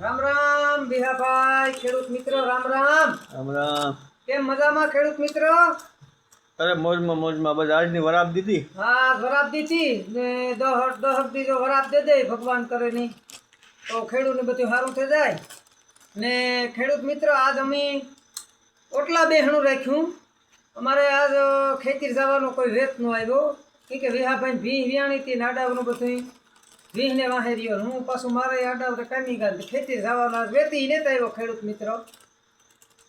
રામ રામ બિહાભાઈ ખેડૂત મિત્રો રામ રામ. રામ રામ. કેમ મજામાં ખેડૂત મિત્રો? અરે મોજમાં મોજમાં બસ આજની વરાપ દીધી. હા વરાપ દીધી. ને દહ દહ દીધો વરાપ દે દે ભગવાન કરે નહીં. તો ખેડૂતને બધું સારું થઈ જાય. ને ખેડૂત મિત્રો આજ અમે ઓટલા બેહણું રાખ્યું. અમારે આજ ખેતી જવાનો કોઈ વેત ન આવ્યો. કે વિહાભાઈ ભી વિયાણી હતી ને બધું વીહને વાહે રહ્યો હું પાછું મારે આડાવ કામી ગાલ ખેતી જવાના વેતી નતા આવ્યો ખેડૂત મિત્રો.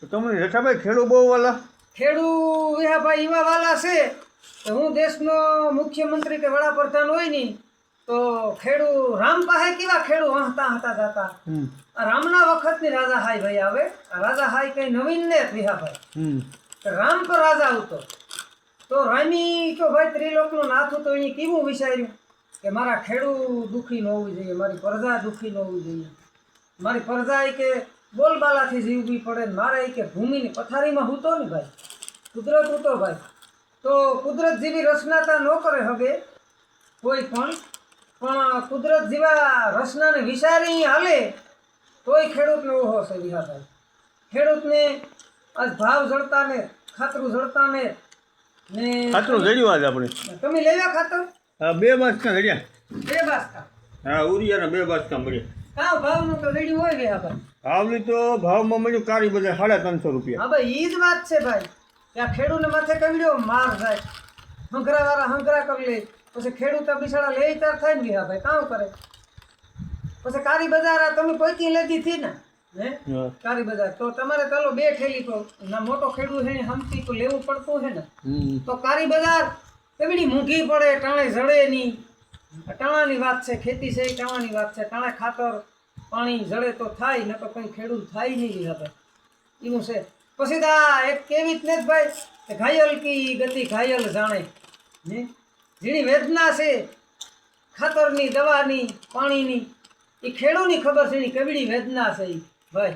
તમે તમને જઠાભાઈ ખેડૂ બહુ વાલા? ખેડૂ વિહાભાઈ એવા વાલા છે. તો હું દેશનો મુખ્યમંત્રી કે વડાપ્રધાન હોયની તો ખેડૂ રામ પાસે કેવા ખેડૂ હંતા હતા જાતા? રામના વખતની રાજા હાય ભાઈ આવે. આ રાજા હાય કઈ નવીન ને વિહાભાઈ. રામ પર રાજા આવતો. તો રામી તો ભાઈ ત્રિલોકનો નાથ હતો એને કેવું વિચાર્યું? કે મારા ખેડૂ દુઃખી ન હોવું જોઈએ મારી પ્રજા દુઃખી ન હોવી જોઈએ. મારી પ્રજા એ કે બોલબાલાથી જીવવી પડે ને મારે એ કે ભૂમિની પથારીમાં હું તો ને ભાઈ કુદરત હૂતો ભાઈ. તો કુદરત જેવી રચનાતા ન કરે હવે કોઈ પણ પણ કુદરત જેવા રચનાને વિચારી હાલે તોય ખેડૂતને ઓહો છે વિહાભાઈ. ખેડૂતને આજ ભાવ જળતા ને ખાતરું જળતા ને ને ખાતરું જડ્યું આજ આપણે. તમે લેવા ખાતર? હા બે બાસકા ઘડ્યા બે બાસકા. હા ઉરિયાના બે બાસકા મળ્યા. કાં ભાવનું તો રેડી હોય વિહાભાઈ ભાવલી તો ભાવમાં મળ્યું કારી બધા સાડા ત્રણસો રૂપિયા. હા ભાઈ ઈ જ વાત છે ભાઈ. ત્યાં ખેડૂતને માથે કંગડ્યો માર જાય હંકરાવાળા વાળા હંગરા કરી લે. પછી ખેડૂત બિછાડા બિચારા લે તાર થાય ને ગયા ભાઈ કામ કરે? પછી કારી બજાર આ તમે પૈકી લેતી હતી ને? હે? હા. કારી બજાર. તો તમારે ચાલો બે ઠેલી તો ના મોટો ખેડૂત છે ને હમતી તો લેવું પડતું છે ને? તો કારી બજાર એવડી મૂંઘી પડે ટાણે જડે નહીં. ટાણાની વાત છે ખેતી છે એ ટાણાની વાત છે. ટાણે ખાતર પાણી જડે તો થાય ન તો કંઈ ખેડૂત થાય નહીં હવે. એવું છે. પછી આ એક કેવી જ ને ભાઈ કે ઘાયલ કી ગતિ ઘાયલ જાણે. ને જેની વેદના છે ખાતરની દવાની પાણીની એ ખેડૂની ખબર છે એની કેવડી વેદના છે એ ભાઈ.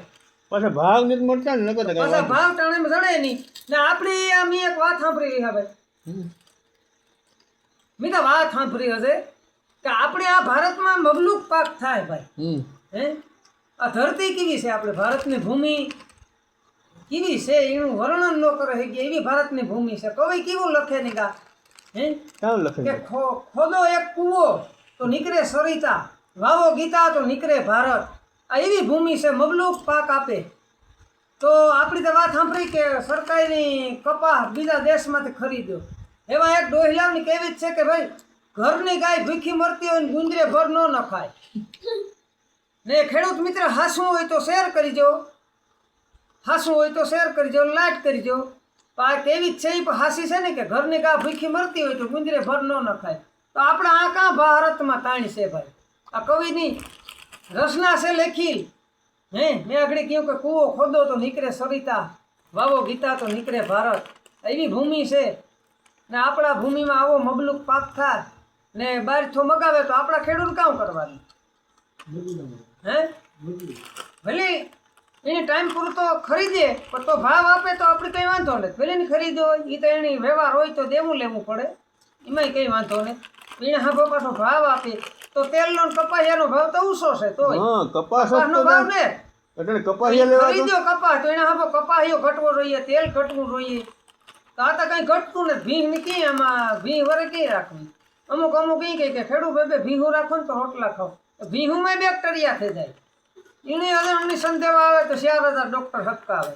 પાછા ભાવ નથી મળતા ને નકર પાછા ભાવ ટાણે જડે નહીં. ને આપણી આમ એક વાત સાંભળી હા ભાઈ. મેં તો વાત સાંભળી હશે કે આપણે આ ભારતમાં મબલુક પાક થાય ભાઈ. હે? આ ધરતી કેવી છે આપણે? ભારતની ભૂમિ કેવી છે? એનું વર્ણન ન કરે છે કે એવી ભારતની ભૂમિ છે. કવિ કેવું લખે ને કા હે? કેવું લખે કે. ખોદો એક કૂવો તો નીકળે સરિતા. વાવો ગીતા તો નીકળે ભારત. આ એવી ભૂમિ છે મબલુક પાક આપે. તો આપણી તો વાત સાંભળી કે સરકારની કપાસ બીજા દેશમાંથી ખરીદ્યો. એવા એક ડોહિલાની કેવી છે કે ભાઈ, ઘરની ગાય ભૂખી મરતી હોય ને ગુંદરે ભર ન નખાય. ને ખેડૂત મિત્ર હાસવું હોય તો શેર કરજો હાસવું હોય તો શેર કરજો લાઇટ કરજો આ કેવી જ છે એ હાસી છે ને કે ઘરની ગા ભૂખી મરતી હોય તો ગુંદરે ભર ન નખાય. તો આપણે આ કાં ભારતમાં તાણી છે ભાઈ? આ કવિની રચના છે લેખી હે, મેં આગળ કહ્યું કે કૂવો ખોદો તો નીકળે સરિતા વાવો ગીતા તો નીકળે ભારત. એવી ભૂમિ છે ને આપણા ભૂમિમાં આવો મબલુક પાક થાય ને બારથો મગાવે તો આપણા ખેડૂત કામ કરવાનું? હે? ભલે. એની ટાઈમ પૂરું તો ખરીદે પણ તો ભાવ આપે તો આપણે કંઈ વાંધો નથી. ભલે ને ખરીદો હોય એ તો એની વ્યવહાર હોય તો દેવું લેવું પડે. એમાંય કંઈ વાંધો નહીં એને હાભો પાછો ભાવ આપે. તો તેલનો કપાહિયાનો કપાસિયાનો ભાવ તો ઊંચો છે તો કપાસનો ભાવ. ને. એટલે કપાસિયા લેવા ખરીદ્યો કપાસ તો એને હાભો કપાસિયો ઘટવો જોઈએ તેલ ઘટવું જોઈએ. તો આ તો કંઈ ઘટતું નથી. ભીહની ક્યાં આમાં ભીહ વરે કઈ રાખવી? અમુક અમુક એ કહે કે ખેડૂત બે બે રાખો ને તો રોટલા ખાઓ. ભીંગુમાં બેક્ટેરિયા થઈ જાય. એની અદરની સંધેવા આવે તો શિયાર હજાર ડૉક્ટર હપકાવે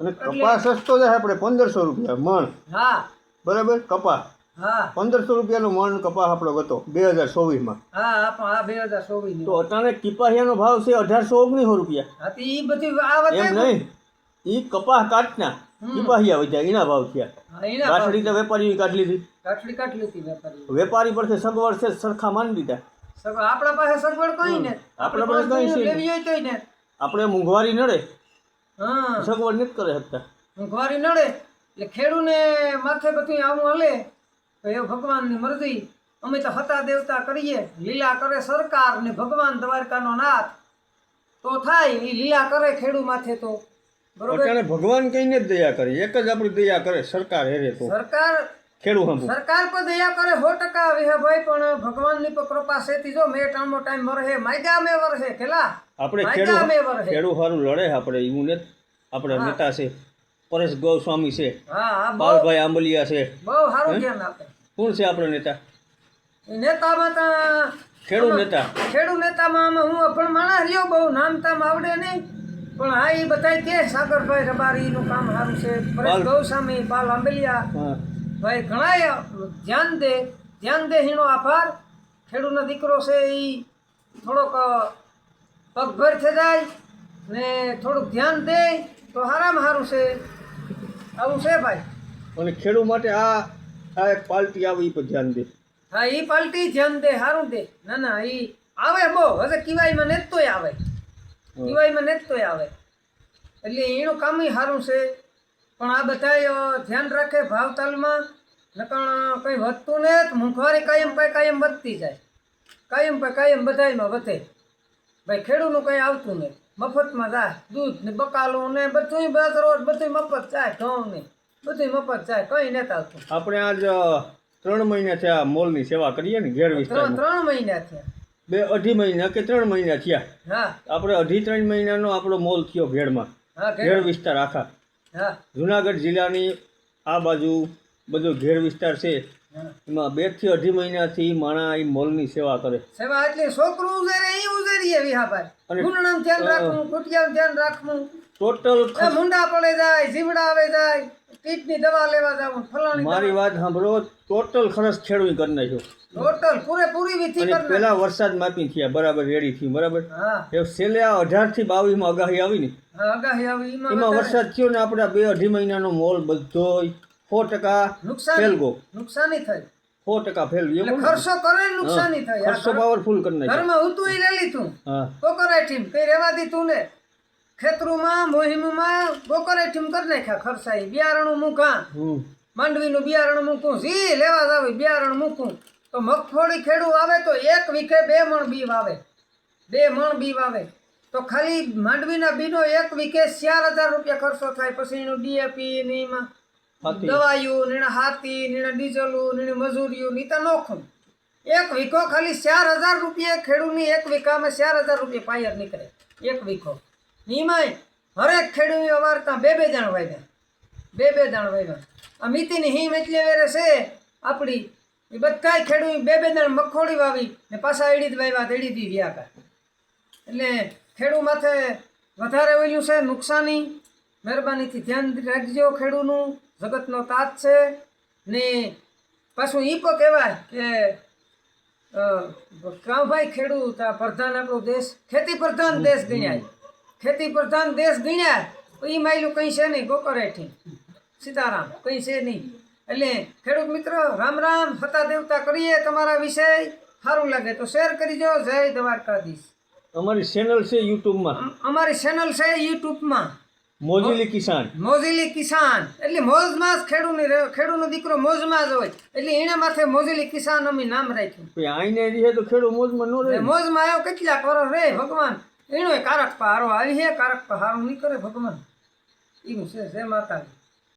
અને કપા સસ્તો થાય આપણે પંદરસો રૂપિયા મણ. હા. બરાબર? કપા હા. પંદરસો રૂપિયાનો મણ કપા આપણો હતો બે હજાર ચોવીસમાં. હા હા બે હજાર ચોવીસ તો અટાણે કિપાહિયાનો ભાવ છે અઢારસો ઓગણીસો રૂપિયા. હા એ બધી આ એમ નહીં? ઈ કપાસ કાટના. કિપાહિયા વધ્યા એના ભાવ થયા. કાઠડી તો વેપારી કાઢ લીધી. કાઠડી કાઢી લીધી વેપારી વેપારી પરથી સગવડ છે સરખા માની દીધા. સગવડ આપણા પાસે સગવડ કઈ ને. આપણા આપણે પાસે કઈ છે લેવી હોય તોય ને. આપણે મોંઘવારી નડે. હા. સગવડ નથી કરે શકતા. મોંઘવારી નડે. એટલે ખેડૂને માથે બધું આવું હલે તો એ ભગવાનની મરજી. અમે તો હતા દેવતા કરીએ. લીલા કરે સરકાર ને ભગવાન દ્વારકાનો નાથ. તો થાય એ લીલા કરે ખેડૂ માથે તો. અટાણે ભગવાન કઈને જ દયા કરે. એક જ આપણી દયા કરે સરકાર હેરે તો. સરકાર ખેડૂ હમ સરકાર પર દયા કરે સો ટકા ભાઈ પણ ભગવાનની પર કૃપા છે જો મેં ટાઈમો ટાઈમ મરહે માયગા મે વરહે કેલા આપણે ખેડૂ મેં ખેડૂ વરહે. ખેડૂ સારું લડે આપણે એવું ને આપણે નેતા છે પરેશ ગોસ્વામી છે હા હા બાલભાઈ પાલભાઈ આંબલિયા છે. બહુ સારું ધ્યાન આપે. કોણ છે આપણો નેતા? નેતામાં તો ખેડૂત નેતા. ખેડૂત નેતામાં હું પણ માણસ રહ્યો બહુ નામ તામ આવડે નહીં. પણ હા એ બધાય કે સાગરભાઈ રબારીનું કામ સારું છે. પરેશ ગૌસ્વામી પાલ આંબેલિયા. ભાઈ ઘણાય ધ્યાન દે ધ્યાન દે એનો આભાર. ખેડૂતનો દીકરો છે એ થોડોક પગભર થઈ જાય ને થોડુંક ધ્યાન દે તો સારામાં સારું છે. આવું છે ભાઈ. અને ખેડૂત માટે આ આ એક પાલટી આવે એ પર ધ્યાન દે. હા એ પાલટી ધ્યાન દે સારું દે. ના ના એ આવે બહુ. હવે કિવાયમાં ને તોય આવે. કિવાઈમાં ને તો આવે. એટલે એનું કામ સારું છે. પણ આ બધાય ધ્યાન રાખે ભાવતાલમાં. નકણ કંઈ વધતું ને મુખવારી મોંઘવારી કાયમ પાય કાયમ વધતી જાય. કાયમ પાય કાયમ બધાયમાં વધે. ભાઈ ખેડૂતનું કંઈ આવતું નહીં. મફતમાં જાય દૂધ ને બકાલું ને બધું બસ રોજ બધું મફત જાય ઘઉં ને બધું મફત જાય કંઈ નથી આવતું. આપણે આજ ત્રણ મહિના થયા મોલની સેવા કરીએ ને ઘેર ત્રણ ત્રણ મહિના થયા. બે અઢી મહિના કે ત્રણ મહિના થયા. હા. આપણે અઢી ત્રણ મહિનાનો આપણો મોલ થયો ભેળમાં. ઘેર વિસ્તાર આખા. જુનાગઢ જિલ્લાની આ બાજુ બધો ઘેર વિસ્તાર છે. એમાં બેથી અઢી મહિનાથી માણા એ મોલની સેવા કરે. સેવા એટલે છોકરું ઉઝેરે એ ઉઝેરીએ વિહાભાઈ. અને- ધ્યાન રાખવું કુટિયાનું ધ્યાન રાખવું. ટોટલ મુંડા પડે જાય જીવડા આવે જાય. કીટની દવા લેવા જવું ફલાણી મારી વાત સાંભળો ટોટલ ખર્ચ ખેડવી કરી નાખ્યો. ટોટલ પૂરેપૂરી વિધિ કરી પેલા વરસાદ માપી થયા બરાબર રેડી થયું બરાબર? હા. એ છેલ્લે આ અઢારથી બાવીસમાં આગાહી આવી ને હા, અગાહી આવી એમાં વરસાદ થયો ને આપડા બે અઢી મહિનાનો મોલ બધો સો ટકા નુકસાન ફેલગો. નુકસાની થઈ. સો ટકા ફેલ ખર્ચો કરે નુકસાની થઈ. ખર્ચો પાવરફુલ કરી નાખ્યો. ઘરમાં ઉતું લઈ લીધું હા. ગોકરાઠીમ કઈ રેવા દીધું ને? ખેતરુમાં મોહિમમાં ગોકરાઠીમ કરી નાખ્યા ખરસાઈ. બિયારણું મૂકા. માંડવી માંડવીનું બિયારણ મૂકું. જી લેવા જાવ બિયારણ મૂકું. તો મગફળી ખેડૂ આવે તો એક વીઘે બે મણ બી વાવે. બે મણ બી વાવે. તો ખાલી માંડવીના બીનો એક વીઘે ચાર હજાર રૂપિયા ખર્ચો થાય. પછી એનું ડીએપી ને એમાં. દવાયું નીણે હાથી નીણે ડીઝલું નીણે મજૂરીયું તો નોખું એક વીઘો ખાલી ચાર હજાર રૂપિયા ખેડૂતની એક વીઘામાં ચાર હજાર રૂપિયા પાયર નીકળે. એક વીઘો. એમાંય હરેક ખેડૂતો અવાર ત્યાં બે બે જણ વાવ્યા બે બે જણ વાવ્યા આ મિતિની હિમ એટલે વેરે છે, આપણી. એ બધાય ખેડૂત બે બે જણ મગફળી વાવી ને પાછા એડી જ વાવ્યા તો એડી દી ગયા કા એટલે ખેડૂ માથે વધારે ઓલું છે, નુકસાની. મહેરબાનીથી ધ્યાન રાખજો ખેડૂનું જગતનો તાત છે. ને પાછું એ પણ કહેવાય કે કાંભાઈ ખેડૂત આ પ્રધાન આપણો દેશ ખેતી પ્રધાન દેશ ગણાય. ખેતી પ્રધાન દેશ ગણ્યા એ માયલું કંઈ છે નહીં ગોકરેઠી સીતારામ કંઈ છે નહીં. એટલે ખેડૂત મિત્ર રામ રામ હતા દેવતા કરીએ તમારા વિષય સારું લાગે તો શેર કરજો. જય દ્વારકાધીશ. અમારી ચેનલ છે યુટ્યુબમાં. અમારી ચેનલ છે યુટ્યુબમાં. મોજીલી કિસાન. મોજીલી કિસાન. એટલે મોજમાં જ ખેડૂતની રહે- ખેડૂતનો દીકરો મોજમાં જ હોય. એટલે એના માથે મોજીલી કિસાન અમે નામ રાખ્યું. આઈને રહે તો ખેડૂત મોજમાં ન રહે. મોજમાં આવ્યો કેટલા કરો રે ભગવાન. એનો કારક પહારો આવી હે કારક પહારો નહીં કરે ભગવાન. એવું છે જય માતાજી.